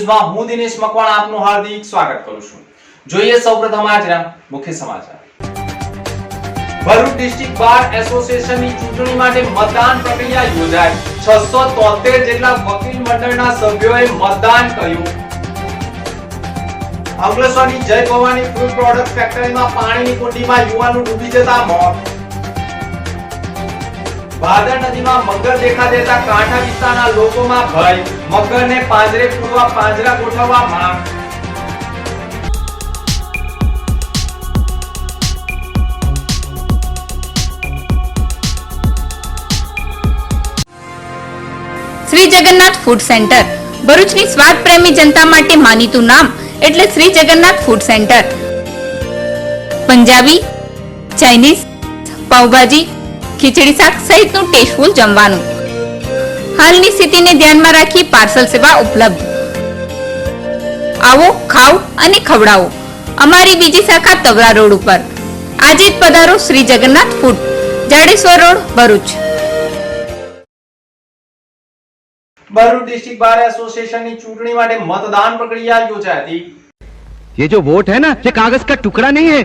ન્યૂઝમાં હું દિનેશ મકવાણા આપનું હાર્દિક સ્વાગત કરું છું. જોઈએ સૌપ્રથમ આજના મુખ્ય સમાચાર. ભરૂચ ડિસ્ટ્રિક્ટ બાર એસોસિએશનની ચૂંટણી માટે મતદાન પ્રક્રિયા યોજાઈ 673 જેટલા વકીલ મંડળના સભ્યોએ મતદાન કર્યું. અંકલેશ્વરની જય ભવાની ફૂડ પ્રોડક્ટ ફેક્ટરીમાં પાણીની કુંડીમાં યુવાનું ડૂબી જતા મોત. ભાદર નદીમાં મગર દેખા દેતા કાંઠા વિસ્તારના લોકોમાં ભય. મગરને પાંજરે પૂરવા, પાંજરા ગોઠવવા માંગ. Shri Jagannath food centre. ભરૂચની સ્વાદ પ્રેમી જનતા માટે માનીતું નામ એટલે Shri Jagannath food centre. Punjabi, Chinese, pav bhaji, khichdi શાક સહિતનું ટેસ્ટફુલ જમવાનું. હાલની સ્થિતિને ધ્યાનમાં રાખી પાર્સલ સેવા ઉપલબ્ધ આવો ખાઓ અને ખવડાવો અમારી બીજી શાખા તવરા રોડ ઉપર આજે જ પધારો Shri Jagannath food Jadeshwar road Bharuch Bharuch district bar એસોસિએશનની ચૂંટણી માટે મતદાન પ્રક્રિયા યોજાઈ હતી ये जो वोट है ना ये कागज का टुकड़ा नहीं है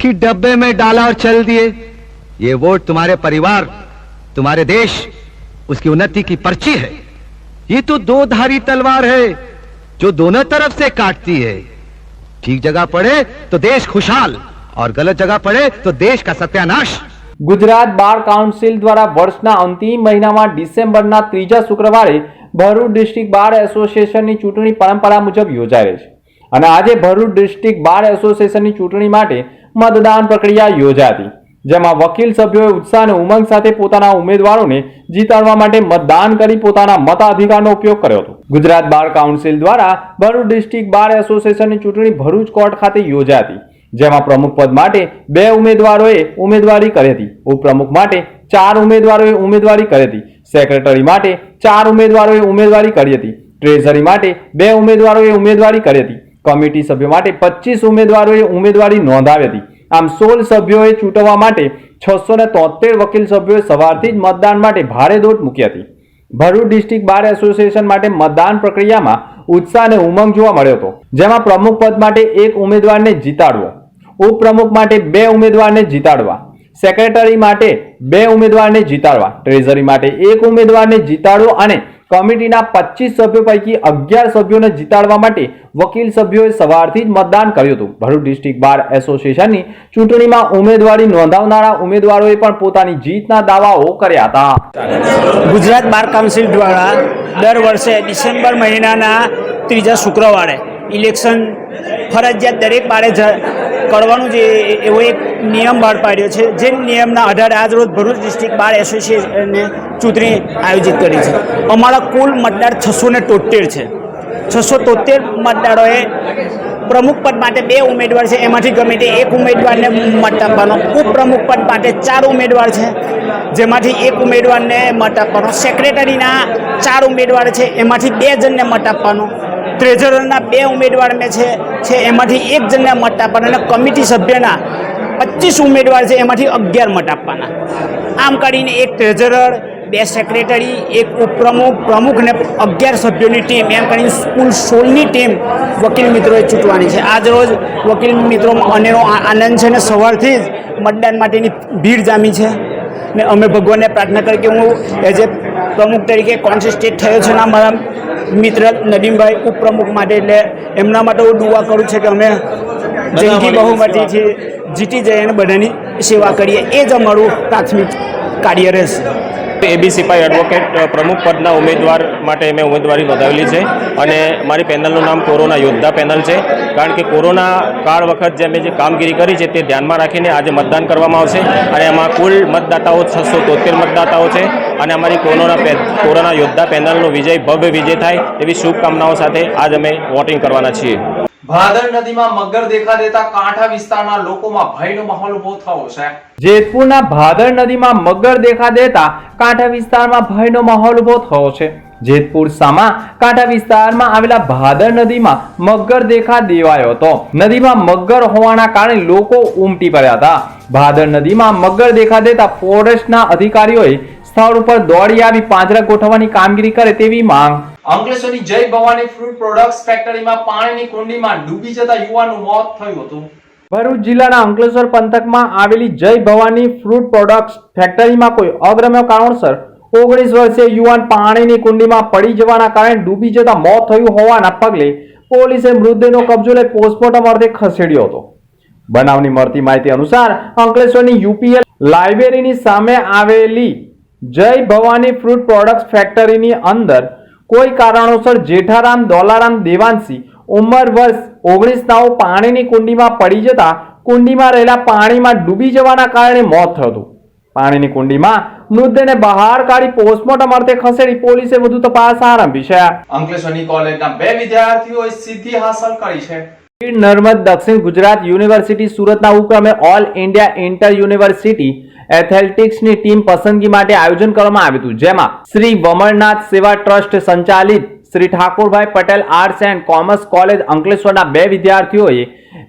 कि डब्बे में डाला और चल दिए ये वोट तुम्हारे परिवार तुम्हारे देश उसकी उन्नति की पर्ची है ये तो दो धारी तलवार है जो दोनों तरफ से काटती है ठीक जगह पड़े तो देश खुशहाल और गलत जगह पड़े तो देश का सत्यानाश ગુજરાત બાર કાઉન્સિલ દ્વારા વર્ષના અંતિમ મહિનામાં ડિસેમ્બરના ત્રીજા શુક્રવારે ભરૂચ ડિસ્ટ્રિક્ટ બાર એસોસિએશનની ચૂંટણી પરંપરા મુજબ યોજાઈ રહી છે અને આજે ભરૂચ ડિસ્ટ્રિક્ટ બાર એસોસિએશનની ચૂંટણી માટે મતદાન પ્રક્રિયા યોજાઈ હતી જેમાં વકીલ સભ્યોએ ઉત્સાહ અને ઉમંગ સાથે પોતાના ઉમેદવારોને જીતાડવા માટે મતદાન કરી પોતાના મતાધિકારનો ઉપયોગ કર્યો હતો. ગુજરાત બાર કાઉન્સિલ દ્વારા ભરૂચ ડિસ્ટ્રિક્ટ બાર એસોસિએશનની ચૂંટણી ભરૂચ કોર્ટ ખાતે યોજાઈ હતી જેમાં પ્રમુખ પદ માટે બે ઉમેદવારોએ ઉમેદવારી કરી હતી. ઉપપ્રમુખ માટે ચાર ઉમેદવારોએ ઉમેદવારી કરી હતી. સેક્રેટરી માટે ચાર ઉમેદવારોએ ઉમેદવારી કરી હતી. ટ્રેઝરી માટે બે ઉમેદવારોએ ઉમેદવારી કરી હતી. કમિટી સભ્યો માટે પચીસ ઉમેદવારોએ ઉમેદવારી નોંધાવી હતી. આમ સોળ સભ્યોએ ચૂંટવા માટે છસો ને તોતેર વકીલ સભ્યોએ સવારથી જ મતદાન માટે ભારે દોટ મૂકી હતી. ભરૂચ ડિસ્ટ્રિક્ટ બાર એસોસિએશન માટે મતદાન પ્રક્રિયામાં ઉત્સાહ અને ઉમંગ જોવા મળ્યો હતો. જેમાં પ્રમુખ પદ માટે એક ઉમેદવારને જીતાડવો, ઉપપ્રમુખ માટે બે ઉમેદવારને જીતાડવા, સેક્રેટરી માટે બે ઉમેદવારને જીતાડવા, ટ્રેઝરી માટે એક ઉમેદવારને જીતાડવો અને કમિટીના પચીસ સભ્યો પૈકી અગિયાર સભ્યોને જીતાડવા માટે વકીલ સભ્યોએ સવારથી જ મતદાન કર્યું હતું. ભરૂચ ડિસ્ટ્રિક્ટ બાર એસોસિએશનની ચૂંટણીમાં ઉમેદવારી નોંધાવનારા ઉમેદવારોએ પણ પોતાની જીતના દાવાઓ કર્યા હતા. ગુજરાત બાર કાઉન્સિલ દ્વારા દર વર્ષે ડિસેમ્બર મહિનાના ત્રીજા શુક્રવારે ઇલેક્શન ફરજિયાત દરેક જ કરવાનું જે એવો એક નિયમ બહાર પાડ્યો છે. જે નિયમના આધારે આજ રોજ ભરૂચ ડિસ્ટ્રિક્ટ બાર એસોસિએશને ચૂંટણી આયોજિત કરી છે. અમારા કુલ મતદાર છસો ને તોતેર છે. છસો તોતેર મતદારોએ પ્રમુખ પદ માટે બે ઉમેદવાર છે. એમાંથી ગમે તે એક ઉમેદવારને મત આપવાનો. ઉપપ્રમુખ પદ માટે ચાર ઉમેદવાર છે. જેમાંથી એક ઉમેદવારને મત આપવાનો. સેક્રેટરીના ચાર ઉમેદવાર છે. એમાંથી બે જણને મત આપવાનો. ટ્રેઝરરના બે ઉમેદવાર મેં છે છે એમાંથી એક જણને મત આપવાના અને કમિટી સભ્યના પચીસ ઉમેદવાર છે એમાંથી અગિયાર મત આપવાના. આમ કરીને એક ટ્રેઝરર બે સેક્રેટરી, એક ઉપપ્રમુખ, પ્રમુખ ને અગિયાર સભ્યોની ટીમ, એમ કરીને કુલ સોળની ટીમ વકીલ મિત્રોએ ચૂંટવાની છે. આજ રોજ વકીલ મિત્રોમાં અનેરો આનંદ છે ને સવારથી જ મતદાન માટેની ભીડ જામી છે. ને અમે ભગવાનને પ્રાર્થના કરી કે હું એઝ એ પ્રમુખ તરીકે કોન્સિસ્ટેટ થયો છે ને મારા મિત્ર નદીમભાઈ ઉપપ્રમુખ માટે એટલે એમના માટે હું દુઆ કરું છું કે અમે જિંદગી બહુમતીથી જીતી જઈએ અને બધાની સેવા કરીએ. એ જ અમારું પ્રાથમિક કાર્ય રહેશે. એબી સિપાઈ એડવોકેટ પ્રમુખ પદના ઉમેદવાર માટે મેં ઉમેદવારી નોંધાવેલી છે અને મારી પેનલનું નામ કોરોના યોદ્ધા પેનલ છે. કારણ કે કોરોના કાળ વખત જે મેં જે કામગીરી કરી છે તે ધ્યાનમાં રાખીને આજે મતદાન કરવામાં આવશે અને એમાં કુલ મતદાતાઓ છસો તોતેર મતદાતાઓ છે અને અમારી કોરોના કોરોના યોદ્ધા પેનલનો વિજય ભવ્ય વિજય થાય એવી શુભકામનાઓ સાથે આજ અમે વોટિંગ કરવાના છીએ. ભાદર નદીમાં મગર દેખા દેતા કાંઠા વિસ્તારના લોકોમાં ભયનો માહોલ ઊભો થયો છે. જેતપુરના ભાદર નદીમાં મગર દેખા દેતા કાંઠા વિસ્તારમાં ભયનો માહોલ ઊભો થયો છે. જેતપુર સામા કાંઠા વિસ્તારમાં આવેલા ભાદર નદીમાં મગર દેખા દેવાયો હતો. નદીમાં મગર હોવાના કારણે લોકો ઉમટી પડ્યા હતા. ભાદર નદીમાં મગર દેખા દેતા ફોરેસ્ટના અધિકારીઓએ સ્થળ ઉપર દોડી આવી પાંજરા ગોઠવવાની કામગીરી કરે તેવી માંગ. અંકલેશ્વરની જય ભવાની ફ્રૂટ પ્રોડક્ટ્સ ફેક્ટરીમાં પાણીની કુંડીમાં ડૂબી જતા યુવાનનું મોત થયું હતું. ભરૂચ જિલ્લાના અંકલેશ્વર પંથકમાં આવેલી જય ભવાની ફ્રૂટ પ્રોડક્ટ્સ ફેક્ટરીમાં કોઈ અગ્રમ્ય કારણોસર ઓગણીસ વર્ષીય યુવાન પાણીની કુંડીમાં પડી જવાના કારણે ડૂબી જતા મોત થયું હોવાના પગલે પોલીસે મૃતદેહનો કબજો લઈ પોસ્ટમોર્ટમ અર્થે ખસેડ્યો હતો. બનાવની મળતી માહિતી અનુસાર અંકલેશ્વરની યુપીએલ લાઇબ્રેરીની સામે આવેલી જય ભવાની ફ્રૂટ પ્રોડક્ટ્સ ફેક્ટરીની અંદર કોઈ કારણોસર જેઠારામ દોલારામ દેવાંશી ઉંમર વર્ષ ઓગણીસ નાઓ પાણીની કુંડીમાં પડી જતા કુંડીમાં રહેલા પાણીમાં ડૂબી જવાના કારણે મોત થયું પાણીની કુંડીમાં મૃતદેહને બહાર કાઢી પોસ્ટમોર્ટમ અર્થે ખસેડી પોલીસે વધુ તપાસ આરંભી છે. અંકલેશ્વરની કોલેજના બે વિદ્યાર્થીઓએ સિદ્ધિ હાંસલ કરી છે. નર્મદ દક્ષિણ ગુજરાત યુનિવર્સિટી સુરતના ઉપક્રમે ઓલ ઇન્ડિયા ઇન્ટર યુનિવર્સિટી એથ્લેટિક્સની ટીમ પસંદગી માટે આયોજન કરવામાં આવ્યું હતું જેમાં શ્રી વમરનાથ સેવા ટ્રસ્ટ સંચાલિત Shri Thakorbhai Patel arts and commerce college અંકલેશ્વરના બે વિદ્યાર્થીઓએ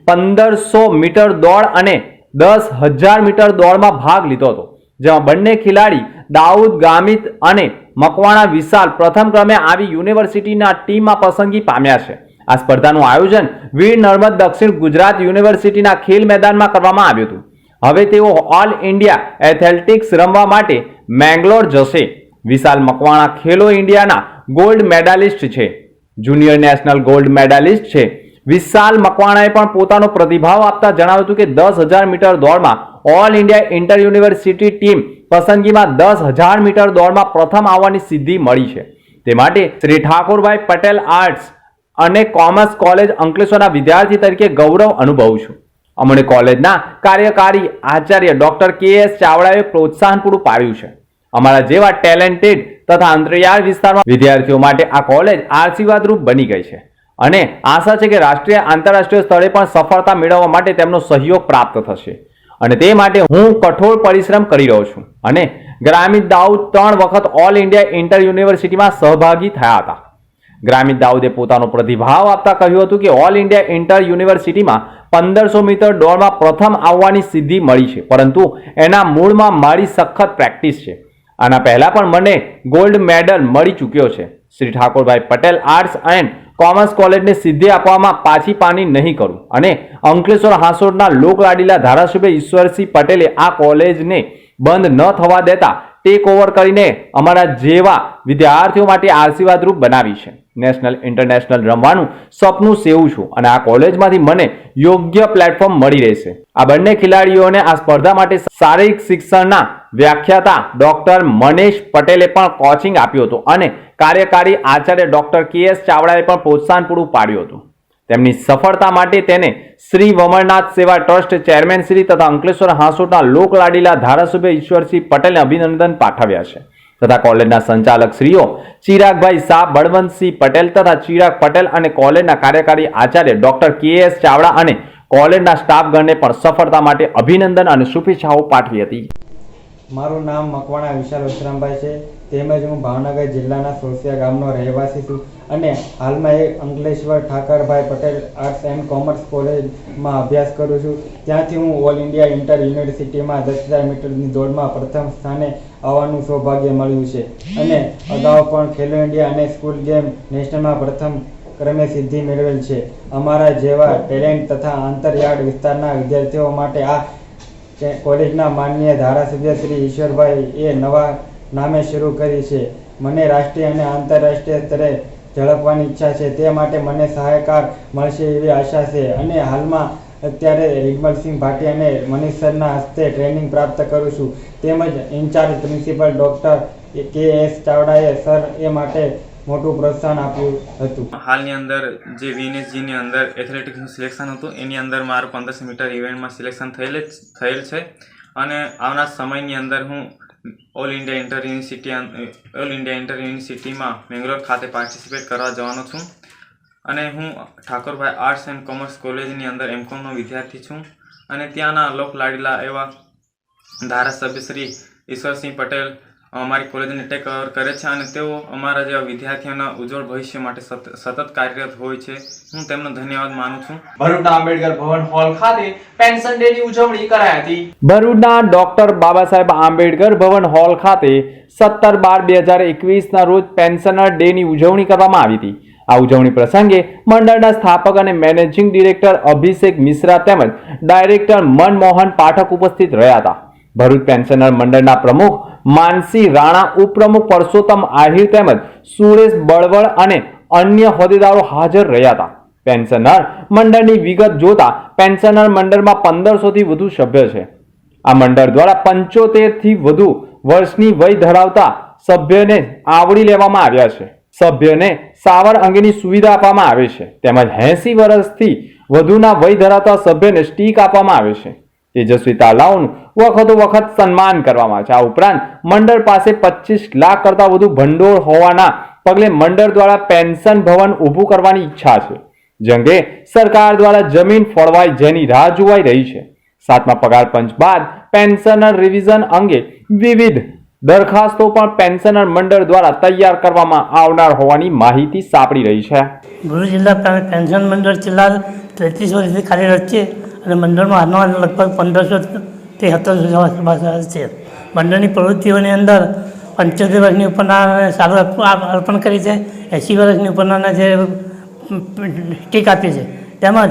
પંદરસો મીટર દોડ અને દસ હજાર મીટર દોડમાં ભાગ લીધો હતો, જેમાં બંને ખેલાડી દાઉદ ગામિત અને મકવાણા વિશાલ પ્રથમ ક્રમે આવી યુનિવર્સિટીના ટીમમાં પસંદગી પામ્યા છે. આ સ્પર્ધાનું આયોજન વીર નર્મદ દક્ષિણ ગુજરાત યુનિવર્સિટીના ખેલ મેદાનમાં કરવામાં આવ્યું હતું. હવે તેઓ ઓલ ઇન્ડિયા એથ્લેટિક્સ રમવા માટે મેંગ્લોર જશે. વિશાલ મકવાણા ખેલો ઇન્ડિયાના ગોલ્ડ મેડાલિસ્ટ છે. જુનિયર નેશનલ ગોલ્ડ મેડાલિસ્ટ છે. વિશાલ મકવાણાએ પણ પોતાનો પ્રતિભાવ આપતા જણાવ્યું હતું કે દસ હજાર મીટર દોડમાં all India inter university team પસંદગીમાં દસ હજાર મીટર દોડમાં પ્રથમ આવવાની સિદ્ધિ મળી છે. તે માટે શ્રી ઠાકોરભાઈ પટેલ આર્ટ્સ અને કોમર્સ કોલેજ અંકલેશ્વરના વિદ્યાર્થી તરીકે ગૌરવ અનુભવું છું. અમને કોલેજના કાર્યકારી આચાર્ય ડોક્ટર કે એસ ચાવડાએ પ્રોત્સાહન પૂરું પાડ્યું છે. અમારા જેવા ટેલેન્ટેડ તથા અંતરિયાળ વિસ્તારમાં વિદ્યાર્થીઓ માટે આ કોલેજ આશીર્વાદરૂપ બની ગઈ છે. અને આશા છે કે રાષ્ટ્રીય આંતરરાષ્ટ્રીય સ્તરે પણ સફળતા મેળવવા માટે તેમનો સહયોગ પ્રાપ્ત થશે. અને તે માટે હું કઠોર પરિશ્રમ કરી રહ્યો છું. અને ગ્રામીણ દાઉદ ત્રણ વખત ઓલ ઇન્ડિયા ઇન્ટર યુનિવર્સિટીમાં સહભાગી થયા હતા. ગ્રામીણ દાઉદે પોતાનો પ્રતિભાવ આપતા કહ્યું હતું કે ઓલ ઇન્ડિયા ઇન્ટર યુનિવર્સિટીમાં પંદરસો મીટર દોડમાં પ્રથમ આવવાની સિદ્ધિ મળી છે. પરંતુ એના મૂળમાં મારી સખત પ્રેક્ટિસ છે. આના પહેલાં પણ મને ગોલ્ડ મેડલ મળી ચૂક્યો છે. Shri Thakorbhai Patel arts and commerce કોલેજને સિદ્ધિ આપવામાં પાછી પાની નહીં કરું. અને અંકલેશ્વર હાંસોડના લોકલાડીલા ધારાસભ્ય ઈશ્વરસિંહ પટેલે આ કોલેજને બંધ ન થવા દેતા ટેક ઓવર કરીને અમારા જેવા વિદ્યાર્થીઓ માટે આશીર્વાદરૂપ બનાવી છે. નેશનલ ઇન્ટરનેશનલ રમવાનું સપનું સેવું છું. અને આ કોલેજમાંથી મને યોગ્ય પ્લેટફોર્મ મળી રહેશે. આ બંને ખેલાડીઓને આ સ્પર્ધા માટે શારીરિક શિક્ષણના વ્યાખ્યાતા ડોક્ટર મનેશ પટેલે પણ કોચિંગ આપ્યું હતું અને કાર્યકારી આચાર્ય ડોક્ટર કે એસ ચાવડાએ પણ પ્રોત્સાહન પૂરું પાડ્યું હતું. તેમની સફળતા માટે તેને શ્રી વમરનાથ સેવા ટ્રસ્ટ ચેરમેન શ્રી તથા અંકલેશ્વર હાંસોટના લોકલાડીલા ધારાસભ્ય ઈશ્વરસિંહ પટેલને અભિનંદન પાઠવ્યા છે. તથા કોલેજના સંચાલક શ્રીઓ ચિરાગભાઈ શાહ, બળવંતસિંહ પટેલ તથા ચિરાગ પટેલ અને કોલેજના કાર્યકારી આચાર્ય ડોક્ટર કે એસ ચાવડા અને કોલેજના સ્ટાફગણને પણ સફળતા માટે અભિનંદન અને શુભેચ્છાઓ પાઠવી હતી. મારું નામ મકવાણા વિશાલ વિશ્રામભાઈ છે. તેમજ હું ભાવનગર જિલ્લાના સોસિયા ગામનો રહેવાસી છું અને હાલમાં એક Ankleshwar Thakarbhai Patel arts and commerce કોલેજમાં અભ્યાસ કરું છું. ત્યાંથી હું ઓલ ઇન્ડિયા ઇન્ટર યુનિવર્સિટીમાં દસ હજાર મીટરની દોડમાં પ્રથમ સ્થાને આવવાનું સૌભાગ્ય મળ્યું છે. અને અગાઉ પણ ખેલો ઇન્ડિયા અને સ્કૂલ ગેમ નેશનલમાં પ્રથમ ક્રમે સિદ્ધિ મેળવેલ છે. અમારા જેવા ટેલેન્ટ તથા આંતરયાર્ડ વિસ્તારના વિદ્યાર્થીઓ માટે આ કોલેજના માનનીય ધારાસભ્ય શ્રી ઈશ્વરભાઈ એ નવા નામે શરૂ કરી છે. મને રાષ્ટ્રીય અને આંતરરાષ્ટ્રીય સ્તરે ઝડપવાની ઈચ્છા છે. તે માટે મને સહાયકાર મળશે એવી આશા છે. અને હાલમાં અત્યારે રિગમલસિંહ ભાટી અને મનીષ સરના હસ્તે ટ્રેનિંગ પ્રાપ્ત કરું છું. તેમજ in-charge principal doctor K S ચાવડાએ સર એ માટે મોટું પ્રોત્સાહન આપ્યું હતું. હાલની અંદર જે વીએનએસજીની અંદર એથ્લેટિક્સનું સિલેક્શન હતું, એની અંદર મારું પંદરસો મીટર ઇવેન્ટમાં સિલેક્શન થયેલ થયેલ છે. અને આવનાર સમયની અંદર હું all India inter university all India inter યુનિવર્સિટીમાં મેંગ્લોર ખાતે પાર્ટિસિપેટ કરવા જવાનો છું. અને હું ઠાકોરભાઈ આર્ટ્સ એન્ડ કોમર્સ કોલેજની અંદર એમકોમનો વિદ્યાર્થી છું. અને ત્યાંના લોક લાડીલા એવા ધારાસભ્ય શ્રી ઈશ્વરસિંહ પટેલ અમારી કોલેજને ટેક ઓવર કરે છે અને તેઓ અમારા જેવા વિદ્યાર્થીઓના ઉજ્જવળ ભવિષ્ય માટે સતત કાર્યરત હોય છે. હું તેમનો ધન્યવાદ માનું છું. ભરૂચના આંબેડકર ભવન હોલ ખાતે પેન્શન ડે ની ઉજવણી કરાઈ હતી. ભરૂચના ડોક્ટર બાબા સાહેબ આંબેડકર ભવન હોલ ખાતે સત્તર બાર બે હજાર એકવીસના રોજ પેન્શનર ડેની ઉજવણી કરવામાં આવી હતી. આ ઉજવણી પ્રસંગે મંડળના સ્થાપક અને મેનેજિંગ ડિરેક્ટર અભિષેક મિશ્રા તેમજ ડાયરેક્ટર મનમોહન પાઠક ઉપસ્થિત રહ્યા હતા. ભરૂચ પેન્શનર મંડળના પ્રમુખ માનસી રાણા ઉપપ્રમુખ પરસોત્તમ આહિર તેમજ સુરેશ બળવળ અને અન્ય હોદ્દેદારો હાજર રહ્યા હતા. પેન્શનર મંડળની વિગત જોતા પેન્શનર મંડળમાં પંદરસોથી વધુ સભ્ય છે. આ મંડળ દ્વારા પંચોતેરથી વધુ વર્ષની વય ધરાવતા સભ્યને આવરી લેવામાં આવ્યા છે. સભ્યને સાવર અંગેની સુવિધા આપવામાં આવે છે. તેમજ એસી વર્ષથી વધુના વય ધરાવતા સભ્યને સ્ટીક આપવામાં આવે છે. તેજસ્વી તાલાઓનું વખતો વખત સન્માન કરવામાં આવે છે. આ ઉપરાંત મંડળ પાસે પચીસ લાખ કરતા વધુ ભંડોળ હોવાના પગલે મંડળ દ્વારા પેન્શન ભવન ઊભું કરવાની ઈચ્છા છે. જે સરકાર દ્વારા જમીન ફળવાય જેની રાહ જોવાઈ રહી છે. સાતમા પગાર પંચ બાદ પેન્શનર રિવિઝન અંગે વિવિધ દરખાસ્તો પણ પેન્શનર મંડળ દ્વારા તૈયાર કરવામાં આવનાર હોવાની માહિતી સાંપડી રહી છે. ભરૂચ જિલ્લા પેન્શન મંડળ છેલ્લા તેત્રીસ વર્ષથી કાર્યરત છે અને મંડળમાં હાલમાં લગભગ પંદરસો થી સત્તરસો સભાસદ છે. મંડળની પ્રવૃત્તિઓની અંદર પંચોતેર વર્ષની ઉપરનાને સારું અર્પણ કરી છે. એંસી વર્ષની ઉપરના જે ટીક આપી છે. તેમજ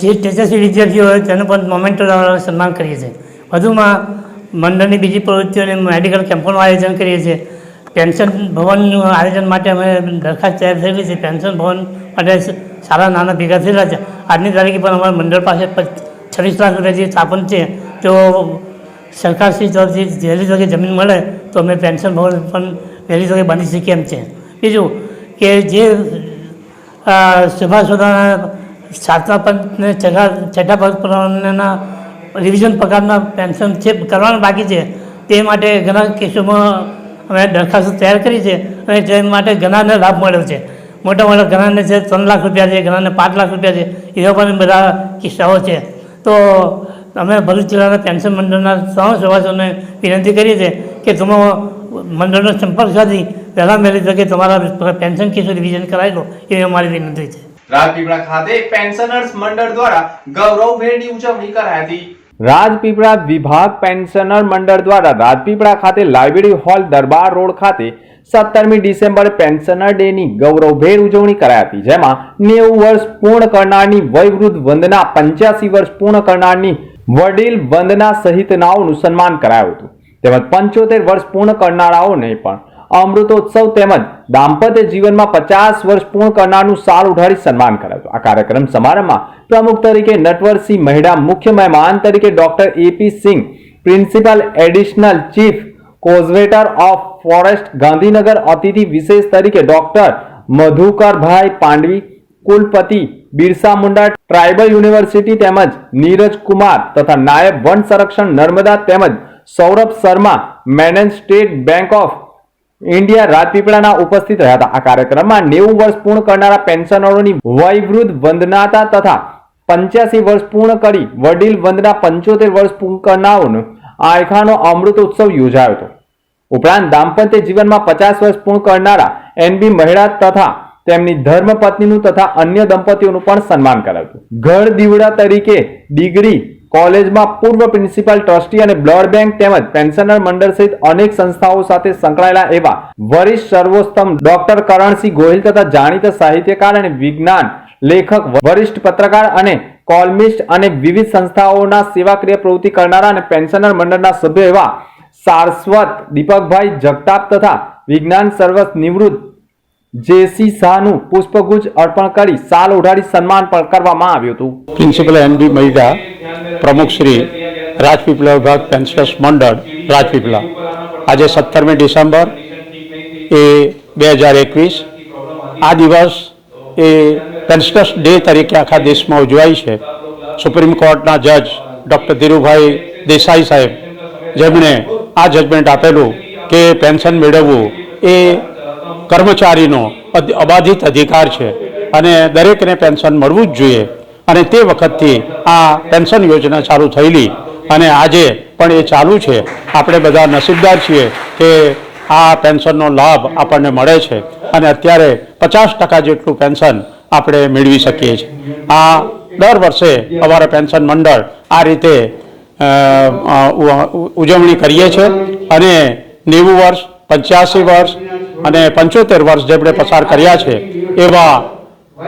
જે તેજસ્વી વિદ્યાર્થીઓ હોય તેનું પણ મોમેન્ટો દ્વારા સન્માન કરીએ છીએ. વધુમાં મંડળની બીજી પ્રવૃત્તિઓને મેડિકલ કેમ્પોનું આયોજન કરીએ છીએ. પેન્શન ભવનનું આયોજન માટે અમે દરખાસ્ત તૈયાર થયેલી છે. પેન્શન ભવન માટે સારા નાના ભેગા થયેલા છે. આજની તારીખે પણ અમારા મંડળ પાસે છવ્વીસ લાખ રૂપિયા જે સ્થાપન છે, તો સરકારશ્રી તરફથી વહેલી તકે જમીન મળે, તો અમે પેન્શન ભવન પણ વહેલી તકે બની શકીએ એમ છે. બીજું કે જે સુભાષ સભાસદોના સાતમા પંચને છઠ્ઠા છઠ્ઠા પ્રમાણેના રિવિઝન પ્રકારના પેન્શન છે, કરવાના બાકી છે. તે માટે ઘણા કેસોમાં અમે દરખાસ્ત તૈયાર કરી છે અને તે માટે ઘણાને લાભ મળ્યો છે. મોટા મોટા ઘણાને છે, ત્રણ લાખ રૂપિયા છે ઘણાને પાંચ લાખ રૂપિયા છે એવા પણ બધા કિસ્સાઓ છે. તો અમે ભરૂચ જિલ્લાના પેન્શન મંડળના તમામ સભાસદોને વિનંતી કરીએ છીએ કે તમે મંડળનો સંપર્ક સાધી વહેલા વહેલી તકે તમારા પેન્શન કેસો રિવિઝન કરાવી લો એવી અમારી વિનંતી છે. રાજપીપળા ખાતે પેન્શનર્સ મંડળ દ્વારા ગૌરવ ભેટની ઉજવણી કરાઈ હતી. રાજપીપળા વિભાગ પેન્શનર મંડળ દ્વારા રાજપીપળા ખાતે લાઇબ્રેરી હોલ દરબાર રોડ ખાતે સત્તરમી ડિસેમ્બર પેન્શનર ડેની ગૌરવભેર ઉજવણી કરાઈ હતી. જેમાં નેવું વર્ષ પૂર્ણ કરનારની વયવૃદ્ધ વંદના, પંચ્યાસી વર્ષ પૂર્ણ કરનારની વડીલ વંદના સહિતનાઓનું સન્માન કરાયું હતું. તેમજ પંચોતેર વર્ષ પૂર્ણ કરનારાઓને પણ અમૃતોત્સવ તેમજ દાંપત્ય જીવનમાં પચાસ વર્ષ પૂર્ણ કરનારનું સાલ ઉઠાડી સન્માન કરાયું આ કાર્યક્રમ સમારંભમાં પ્રમુખ તરીકે નટવરસિંહ મહેડા, મુખ્ય મહેમાન તરીકે doctor AP Singh, principal additional chief conservator of forest, Gandhinagar અતિથિ વિશેષ તરીકે ડોક્ટર મધુકરભાઈ પાંડવી, કુલપતિ બિરસા મુંડા, ટ્રાઇબલ યુનિવર્સિટી તેમજ નીરજ કુમાર તથા નાયબ વન સંરક્ષણ નર્મદા તેમજ Saurabh Sharma, manager state bank of India રાજપીપળાના ઉપસ્થિત રહ્યા હતા. આ કાર્યક્રમમાં નેવું વર્ષ પૂર્ણ કરનારા પેન્શનરોની વયવૃદ્ધ વંદનાતા તથા પંચ્યાસી વર્ષ પૂર્ણ કરી વડીલ વંદના પંચોતેર વર્ષ પૂર્ણ કરનારોનો આયખાનો અમૃત ઉત્સવ યોજાયો હતો. ઉપરાંત દાંપત્ય જીવનમાં પચાસ વર્ષ પૂર્ણ કરનારા એનબી મહિલા તથા તેમની ધર્મપત્નીનું તથા અન્ય દંપતીઓનું પણ સન્માન કરાયું ઘર દીવડા તરીકે ડિગ્રી કોલેજમાં પૂર્વ પ્રિન્સિપાલ, ટ્રસ્ટી અને બ્લડ બેંક તેમજ પેન્શનર મંડળ સહિત અનેક સંસ્થાઓ સાથે સંકળાયેલા એવા વરિષ્ઠ સર્વોત્તમ ડોક્ટર કરણસિંહ ગોહિલ તથા જાણીતા સાહિત્યકાર અને વિજ્ઞાન લેખક, વરિષ્ઠ પત્રકાર અને કોલમિસ્ટ અને વિવિધ સંસ્થાઓના સેવાક્રિય પ્રવૃત્તિ કરનારા અને પેન્શનર મંડળના સભ્યો એવા સારસ્વત, દીપકભાઈ જગતાપ તથા વિજ્ઞાન સર્વત નિવૃત્ત જેસી શાહનું પુષ્પગુચ્છ અર્પણ કરી સાલ ઉઢાડી સન્માન પણ કરવામાં આવ્યું હતું. પ્રિન્સિપલ એમ બી મહિડા પ્રમુખ શ્રી રાજપીપળા વિભાગ પેન્શનર્સ મંડળ, રાજપીપળા. આજે સત્તરમી ડિસેમ્બર એ બે હજાર એકવીસ. આ દિવસ એ પેન્શનર્સ ડે તરીકે આખા દેશમાં ઉજવાય છે. સુપ્રીમ કોર્ટના જજ ડૉક્ટર ધીરુભાઈ દેસાઈ સાહેબ જેમણે આ જજમેન્ટ આપેલું કે પેન્શન મેળવવું એ કર્મચારીનો અબાધિત અધિકાર છે. અને દરેકને પેન્શન મળવું જ જોઈએ. અને તે વખતથી આ પેન્શન યોજના ચાલુ થયેલી. અને આજે પણ એ ચાલુ છે. આપણે બધા નસીબદાર છીએ કે આ પેન્શનનો લાભ આપણને મળે છે. અને અત્યારે પચાસ ટકા જેટલું પેન્શન આપણે મેળવી શકીએ છીએ. આ દર વર્ષે અમારા પેન્શન મંડળ આ રીતે ઉજવણી કરીએ છીએ અને નેવું વર્ષ પંચ્યાસી વર્ષ અને પંચોતેર વર્ષ જેમણે પસાર કર્યા છે, એવા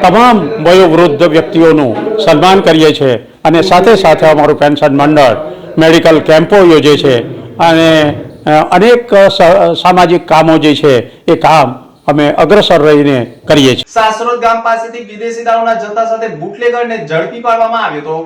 તમામ વયોવૃદ્ધ વ્યક્તિઓનું સન્માન કરીએ છીએ અને સાથે સાથે અમારું પેન્શન મંડળ મેડિકલ કેમ્પો યોજે છે અને અનેક સામાજિક કામો જે છે એ કામ અમે અગ્રસર રહીને કરીએ છીએ. સાસરોદ ગામ પાસેથી વિદેશી દારૂના જથ્થા સાથે બુટલેગરને ઝડપી પાડવામાં આવ્યો હતો.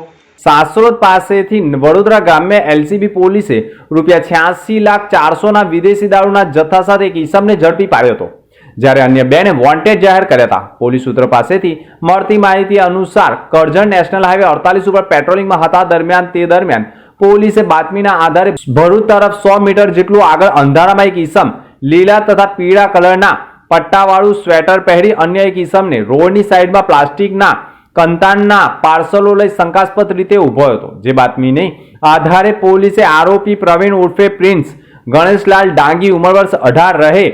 સાસરોદ પાસેથી વડોદરા ગામે એલસીબી પોલીસે રૂપિયા છ્યાસી લાખ ચારસોના વિદેશી દારૂના જથ્થા સાથે એક ઈસમને ઝડપી પાડ્યો હતો. જ્યારે અન્ય બેને વોન્ટેડ જાહેર કર્યા હતા. પોલીસ સૂત્ર પાસેથી મળતી માહિતી અનુસાર કરજણ નેશનલ હાઈવે અડતાલીસ ઉપર પેટ્રોલિંગમાં હતા. દરમિયાન તે દરમિયાન પોલીસે બાતમીના આધારે ભરૂચ તરફ સો મીટર જેટલું આગળ અંધારામાં એક ઈસમ લીલા તથા પીળા કલરના પટ્ટાવાળું સ્વેટર પહેરી અન્ય એક ઈસમને રોડની સાઈડમાં પ્લાસ્ટિકના કંતાનના પાર્સલો લઈ શંકાસ્પદ રીતે ઊભો હતો. જે બાતમીને આધારે પોલીસે આરોપી પ્રવીણ ઉર્ફે પ્રિન્સ ગણેશલાલ ડાંગી ઉંમર વર્ષ અઢાર રહે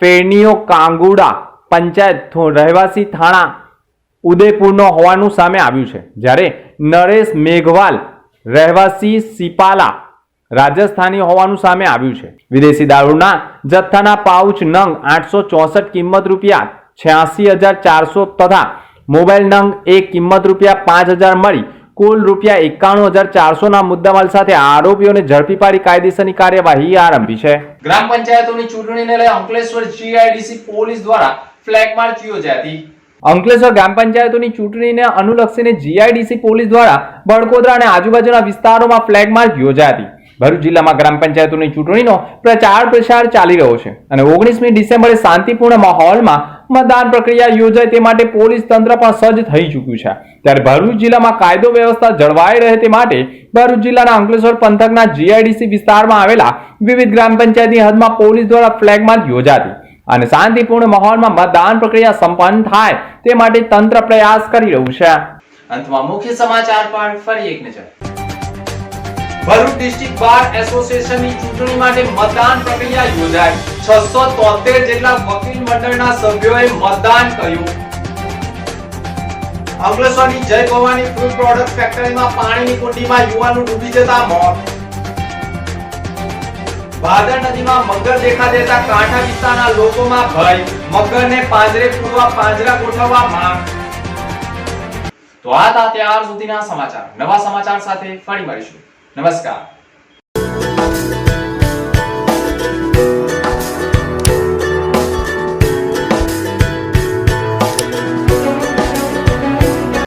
ફેરનીઓ કાંગુડા પંચાયત રહેવાસી થાણા ઉદયપુરનો હોવાનું સામે આવ્યું છે. જ્યારે નરેશ મેઘવાલ રહેવાસી સિપાલા રાજસ્થાની હોવાનું સામે આવ્યું છે. વિદેશી દારૂના જથ્થાના પાઉચ નંગ આઠસો ચોસઠ કિંમત રૂપિયા છ્યાસી હજાર ચારસો તથા મોબાઈલ નંગ એક કિંમત રૂપિયા પાંચ હજાર મળી. કુલ રૂપિયા એકાણું હજાર ચારસોના મુદ્દામાલ સાથે આરોપીઓને ઝડપી પાડી કાયદેસરની કાર્યવાહી આરંભી છે. ગ્રામ પંચાયતોની ચૂંટણીને લઈ અંકલેશ્વર જીઆઈડીસી પોલીસ દ્વારા ફ્લેગ માર્ચ યોજાઈ હતી. અંકલેશ્વર ગ્રામ પંચાયતોની ચૂંટણીને અનુલક્ષીને જીઆઈડીસી પોલીસ દ્વારા બળકોદરા અને આજુબાજુના વિસ્તારોમાં ફ્લેગ માર્ચ યોજાઈ હતી. ભરૂચ જિલ્લામાં ગ્રામ પંચાયતોની ચૂંટણીનો પ્રચાર પ્રસાર ચાલી રહ્યો છે અને ઓગણીસમી ડિસેમ્બરે શાંતિપૂર્ણ માહોલમાં મતદાન પ્રક્રિયા યોજાય તે માટે પોલીસ તંત્ર પણ સજ્જ થઈ ચૂક્યું છે. ત્યારે ભરૂચ જિલ્લામાં કાયદો વ્યવસ્થા જળવાઈ રહે તે માટે ભરૂચ જિલ્લાના અંકલેશ્વર પંથકના જીઆઈડીસી વિસ્તારમાં આવેલા વિવિધ ગ્રામ પંચાયતની હદમાં પોલીસ દ્વારા ફ્લેગ માર્ચ યોજાતી અને શાંતિપૂર્ણ માહોલમાં મતદાન પ્રક્રિયા સંપન્ન થાય તે માટે તંત્ર પ્રયાસ કરી રહ્યું છે. અંતમાં મુખ્ય સમાચાર પર ફરી એક નજર. ભરૂચ ડિસ્ટ્રિક્ટ બાર એસોસિએશનની ચૂંટણી માટે મતદાન પ્રક્રિયા યોજાઈ છસો તોતેર જેટલા વકીલ મંડળના સભ્યોએ મતદાન કર્યું. અંકલેશ્વરની જય ભવાની ફૂડ પ્રોડક્ટ ફેક્ટરીમાં પાણીની કુંડીમાં યુવાનું ડૂબી જતા મોત. ભાદર નદીમાં મગર દેખા દેતા કાંઠા વિસ્તારના લોકોમાં ભય. મગરને પાંજરે પૂરવા પાંજરા ગોઠવવા માંગ. તો આ હતા ત્યાર સુધીના સમાચાર. નવા સમાચાર સાથે ફરી મળીશું. नमस्कार